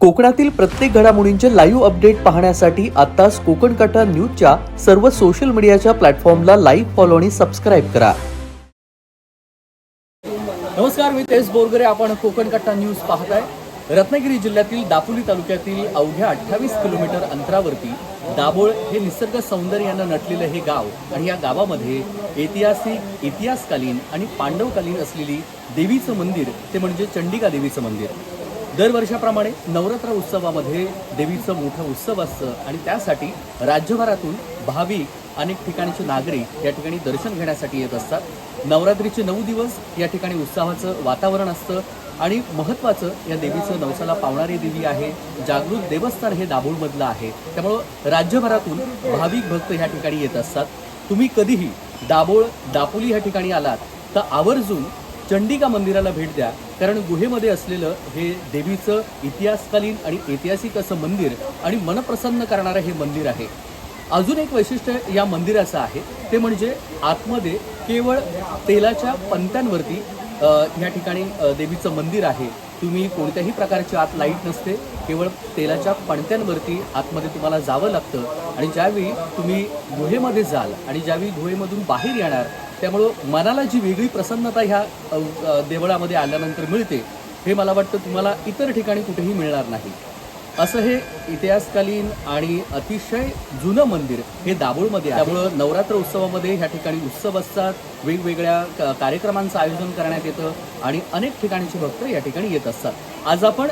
कोकणातील प्रत्येक घडामोडींचे लाईव्ह अपडेट पाहण्यासाठी आताच कोकण कटा न्यूजच्या सर्व सोशल मीडियाच्या प्लॅटफॉर्मला लाईव्ह फॉलो आणि सबस्क्राईब करा. नमस्कार मी तेज बोरगरे. आपण कोकण कट्टा न्यूज पाहताय. रत्नागिरी जिल्ह्यातील दापोली तालुक्यातील अवघ्या अठ्ठावीस किलोमीटर अंतरावरती दाभोळ हे निसर्ग सौंदर्यानं नटलेलं हे गाव आणि या गावामध्ये ऐतिहासिक इतिहासकालीन आणि पांडवकालीन असलेली देवीचं मंदिर ते म्हणजे चंडिका देवीचं मंदिर. दरवर्षाप्रमाणे नवरात्र उत्सवामध्ये देवीचं मोठं उत्सव असतं आणि त्यासाठी राज्यभरातून भाविक अनेक ठिकाणचे नागरिक या ठिकाणी दर्शन घेण्यासाठी येत असतात. नवरात्रीचे नऊ दिवस या ठिकाणी उत्साहाचं वातावरण असतं आणि महत्त्वाचं या देवीचं नवसाला पावणारी देवी आहे. जागृत देवस्थान हे दाभोळमधलं आहे. त्यामुळं राज्यभरातून भाविक भक्त ह्या ठिकाणी येत असतात. तुम्ही कधीही दाभोळ दापोली ह्या ठिकाणी आलात तर आवर्जून चंडिका मंदिराला भेट द्या. कारण गुहेमध्ये असलेलं हे देवीचं इतिहासकालीन आणि ऐतिहासिक असं मंदिर आणि मनप्रसन्न करणारं हे मंदिर आहे. अजून एक वैशिष्ट्य या मंदिराचं आहे. ते म्हणजे आतमध्ये केवळ तेलाच्या पंत्यांवरती या ठिकाणी देवीचं मंदिर आहे. तुम्ही कोणत्याही प्रकारची आत लाइट नसते केवळ तेलाच्या पणत्यांवरती आतमध्ये तुम्हाला जावं लागतं. आणि ज्यावेळी तुम्ही गुहेमध्ये जाल आणि ज्यावेळी गुहेमधून बाहेर येणार त्यामुळं मनाला जी वेगळी प्रसन्नता ह्या देवळामध्ये आल्यानंतर मिळते हे मला वाटतं तुम्हाला इतर ठिकाणी कुठेही मिळणार नाही. असं हे इतिहासकालीन आणि अतिशय जुनं मंदिर हे दाभोळमध्ये त्यामुळं नवरात्र उत्सवामध्ये ह्या ठिकाणी उत्सव असतात वेगवेगळ्या क- कार्यक्रमांचं आयोजन करण्यात येतं आणि अनेक ठिकाणचे भक्त या ठिकाणी येत असतात. आज आपण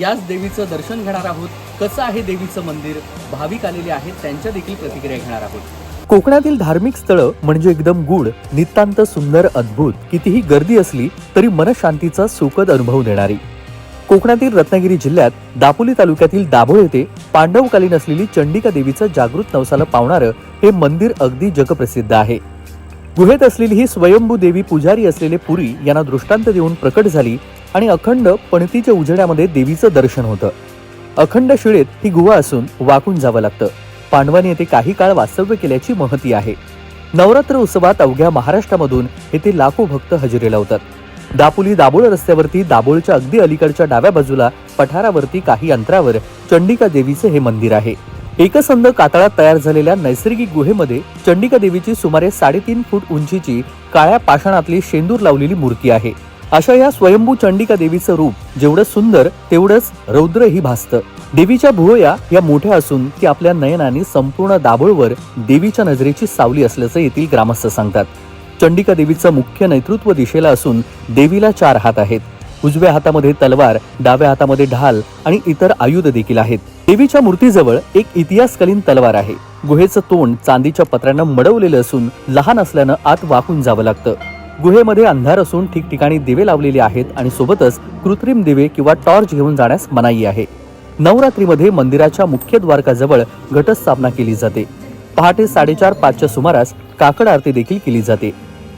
याच देवीचं दर्शन घेणार आहोत. कसं आहे देवीचं मंदिर? भाविक आलेले आहेत त्यांच्या देखील प्रतिक्रिया घेणार आहोत. कोकणातील धार्मिक स्थळं म्हणजे एकदम गुड नितांत सुंदर अद्भुत. कितीही गर्दी असली तरी मनशांतीचा सुखद अनुभव देणारी. कोकणातील रत्नागिरी जिल्ह्यात दापोली तालुक्यातील दाभोळ येथे पांडवकालीन असलेली चंडिका देवीचं जागृत नवसाला पावणारं हे मंदिर अगदी जगप्रसिद्ध आहे. गुहेत असलेली ही स्वयंभू देवी पुजारी असलेले पुरी यांना दृष्टांत देऊन प्रकट झाली आणि अखंड पणतीच्या उजेड्यामध्ये देवीचं दर्शन होतं. अखंड शिळेत ही गुहा असून वाकून जावं लागतं. पांडवांनी येथे काही काळ वास्तव्य केल्याची महती आहे. नवरात्र उत्सवात अवघ्या महाराष्ट्रामधून येथे लाखो भक्त हजेरी लावतात. दापोली दाभोळ रस्त्यावरती दाभोळच्या अगदी अलीकडच्या डाव्या बाजूला पठारावरती काही अंतरावर चंडिका देवीचे हे मंदिर आहे. एकसंध कातळात तयार झालेल्या नैसर्गिक गुहेमध्ये चंडिका देवीची सुमारे साडेतीन फूट उंचीची काळ्या पाषाणातली शेंदूर लावलेली मूर्ती आहे. अशा या स्वयंभू चंडिका देवीचं रूप जेवढं सुंदर तेवढंच रौद्रही भासतं. देवीच्या भुवया या मोठ्या असून ती आपल्या नयनाने संपूर्ण दाभोळवर देवीच्या नजरेची सावली असल्याचं येथील ग्रामस्थ सांगतात. चंडिका देवीचं मुख्य नेतृत्व दिशेला असून देवीला चार हात आहेत. उजव्या हातामध्ये तलवार डाव्या हातामध्ये ढाल आणि इतर आयुध देखील आहेत. देवीच्या मूर्तीजवळ एक इतिहासकालीन तलवार आहे. गुहेचं तोंड चांदीच्या पत्र्यानं मडवलेलं असून लहान असल्यानं आत वाकून जावं लागतं. गुहेमध्ये अंधार असून ठिकठिकाणी दिवे लावलेले आहेत आणि सोबतच कृत्रिम दिवे किंवा टॉर्च घेऊन जाण्यास मनाई आहे. नवरात्रीमध्ये मंदिराच्या मुख्य द्वारकाजवळ घटस्थापना केली जाते. पहाटे साडेचार पाचच्या सुमारास काकड आरती देखील केली जाते.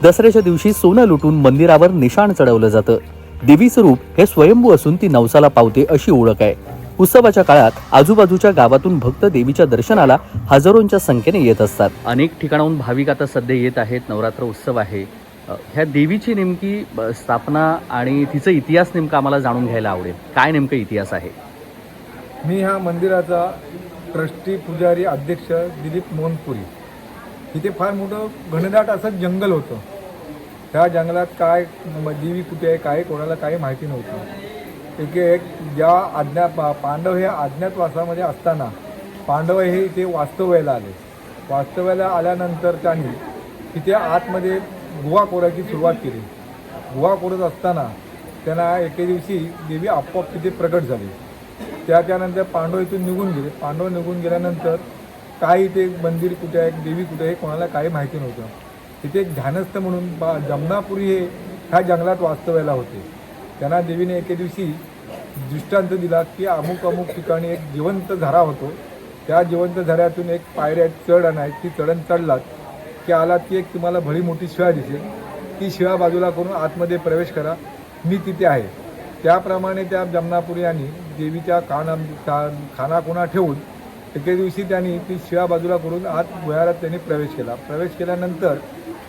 दसऱ्याच्या दिवशी सोनं लुटून मंदिरावर निशाण चढवलं जातं. देवीचं रूप हे स्वयंभू असून ती नवसाला पावते अशी ओळख आहे. उत्सवाच्या काळात आजूबाजूच्या गावातून भक्त देवीच्या दर्शनाला हजारोंच्या संख्येने येत असतात. अनेक ठिकाणाहून भाविक आता सध्या येत आहेत. नवरात्र उत्सव आहे. ह्या देवीची नेमकी ब, स्थापना आणि तिचा इतिहास नेमका आम्हाला जाणून घ्यायला आवडेल. काय नेमका इतिहास आहे? मी ह्या मंदिराचा ट्रस्टी पुजारी अध्यक्ष दिलीप मोहनपुरी तिथे फार मोठं घनदाट असं जंगल होतं. त्या जंगलात काय म- देवी कुठे आहे काय कोणाला काही माहिती नव्हतं. एक एक ज्या आज्ञा पा- पांडव हे अज्ञातवासामध्ये असताना पांडव हे इथे वास्तव्याला आले. वास्तव्याला आल्यानंतर त्यांनी तिथे आतमध्ये गुहा कोरायची सुरुवात केली. गुहा कोरत असताना त्यांना एके दिवशी देवी आपोआप तिथे प्रकट झाली. त्या त्यानंतर पांडव इथून निघून गेले. पांडव निघून गेल्यानंतर काही एक मंदिर कुठे आहे देवी कुठे आहे कोणाला काही माहिती नव्हतं. तिथे एक ध्यानस्थ म्हणून बा जमनापुरी हे ह्या जंगलात वास्तव्याला होते. त्यांना देवीने एके दिवशी दृष्टांत दिला की अमुक अमुक ठिकाणी एक जिवंत झरा होतो. त्या जिवंत झऱ्यातून एक पायऱ्या चढ आहे ती चढण चढलात की आलात की एक तुम्हाला भली मोठी शिळा दिसेल. ती शिळा बाजूला करून आतमध्ये प्रवेश करा. मी तिथे आहे. त्याप्रमाणे त्या जमनापुरी यांनी देवीच्या काना का खानाखुणा ठेवून एके दिवशी त्यांनी ती शिळा बाजूला करून आत भुयारात त्यांनी प्रवेश केला. प्रवेश केल्यानंतर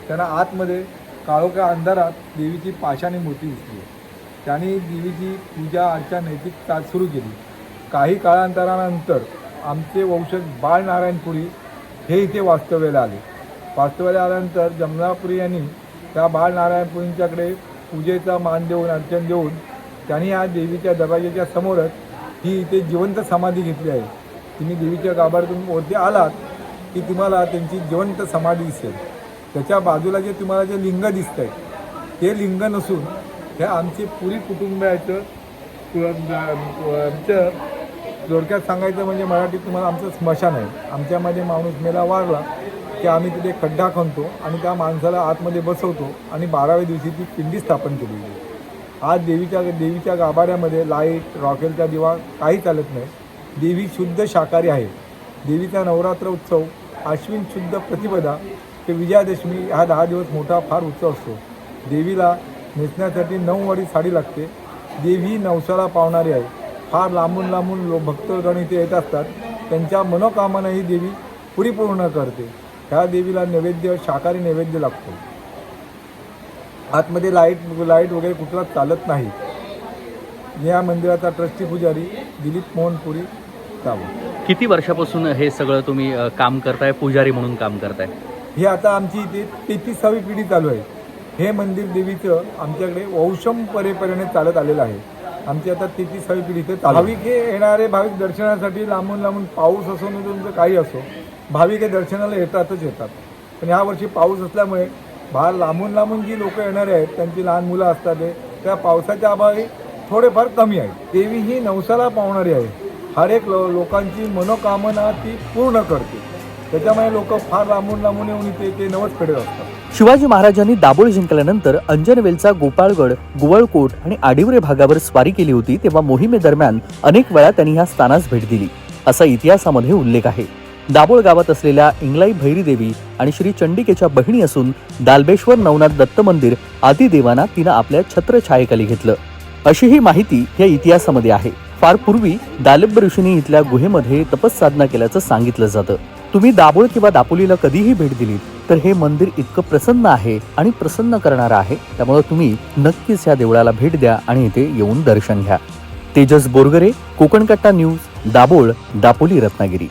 त्यांना आतमध्ये काळोख्या अंधारात देवीची पाषाणी मूर्ती दिसली. त्यांनी देवीची पूजा अर्चा नैतिक सुरू केली. काही काळांतरानंतर आमचे वंशज बाळनारायणपुरी हे इथे वास्तव्याला आले. वास्तव्याला आल्यानंतर जमनापुरी यांनी त्या बाळनारायणपुरींच्याकडे पूजेचा मान देऊन अर्चन देऊन त्यांनी या देवीच्या दरवाजेच्या समोरच ही इथे जिवंत समाधी घेतली आहे. तुम्ही देवीच्या गाभाऱ्यातून वरती आलात की तुम्हाला त्यांची जिवंत समाधी दिसेल. त्याच्या बाजूला जे तुम्हाला जे लिंग दिसतं आहे ते लिंग नसून हे आमचे पुरी कुटुंबाचं आमचं जोडक्यात सांगायचं म्हणजे मराठीत तुम्हाला आमचं स्मशान आहे. आमच्यामध्ये माणूस मेला वारला की आम्ही तिथे खड्डा खणतो आणि त्या माणसाला आतमध्ये बसवतो आणि बाराव्या दिवशी ती पिंडी स्थापन केली आहे. आज देवीच्या देवीच्या गाभाऱ्यामध्ये लाइट रॉकेलचा दिवा काही चालत नाही. देवी शुद्ध शाकाहारी आहे. देवीचा नवरात्र उत्सव आश्विन शुद्ध प्रतिपदा ते विजयादशमी हा दहा दिवस मोठा फार उत्सव असतो. देवीला नेसण्यासाठी नऊवारी साडी लागते. देवी ही नवसाला पावणारी आहे. फार लांबून लांबून लो भक्तगण इथे येत असतात. त्यांच्या मनोकामना ही देवी पुरीपूर्ण करते. ह्या देवीला नैवेद्य शाकाहारी नैवेद्य लागतो. आतमध्ये लाइट लाइट वगैरे कुठला चालत नाही. या मंदिराचा ट्रस्टी पुजारी दिलीप मोहनपुरी सावंत किती वर्षापासून हे सगळं तुम्ही अ, काम करताय? पुजारी म्हणून काम करताय. ही आता आमची इथे तेहतीसावी पिढी चालू आहे. हे मंदिर देवीचं आमच्याकडे वंशम परेपरेने चालत आलेलं आहे. आमची आता तेहतीसावी पिढी इथे चालू आहे. भाविक हे येणारे भाविक दर्शनासाठी लांबून लांबून पाऊस असो न तुमचं काही असो भाविक हे दर्शनाला येतातच येतात. पण यावर्षी पाऊस असल्यामुळे बाहेर लांबून लांबून जी लोक येणारे आहेत त्यांची लहान मुलं असतात ते त्या पावसाच्या अभावी थोडेफार कमी आहेत देवी ही नवसाला पावणारी आहे. हर एक लो लोकांची मनोकामना ती पूर्ण करते. त्याच्यामुळे लोक फार लांबून लांबून येऊन इथे ते नवस फेडत असतात. शिवाजी महाराजांनी दाभोळ जिंकल्यानंतर अंजनवेलचा गोपाळगड गुवळकोट आणि आडिवरे भागावर स्वारी केली होती तेव्हा मोहिमेदरम्यान अनेक वेळा त्यांनी ह्या स्थानास भेट दिली. असा इतिहासामध्ये उल्लेख आहे. दाभोळ गावात असलेल्या इंगलाई भैरी देवी आणि श्री चंडिकेच्या बहिणी असून दालबेश्वर नवनाथ दत्त मंदिर आदी देवांना तिनं आपल्या छत्रछायेखाली घेतलं. अशी ही माहिती या इतिहासामध्ये आहे. फार पूर्वी दालिब ऋषींनी इथल्या गुहेमध्ये तपस्साधना केल्याचं सांगितलं जातं. तुम्ही दाभोळ किंवा दापोलीला कधीही भेट दिली तर हे मंदिर इतकं प्रसन्न आहे आणि प्रसन्न करणारं आहे. त्यामुळे तुम्ही नक्कीच या देवळाला भेट द्या आणि इथे येऊन दर्शन घ्या. तेजस बोरगरे कोकणकट्टा न्यूज दाबोळ दापोली रत्नागिरी.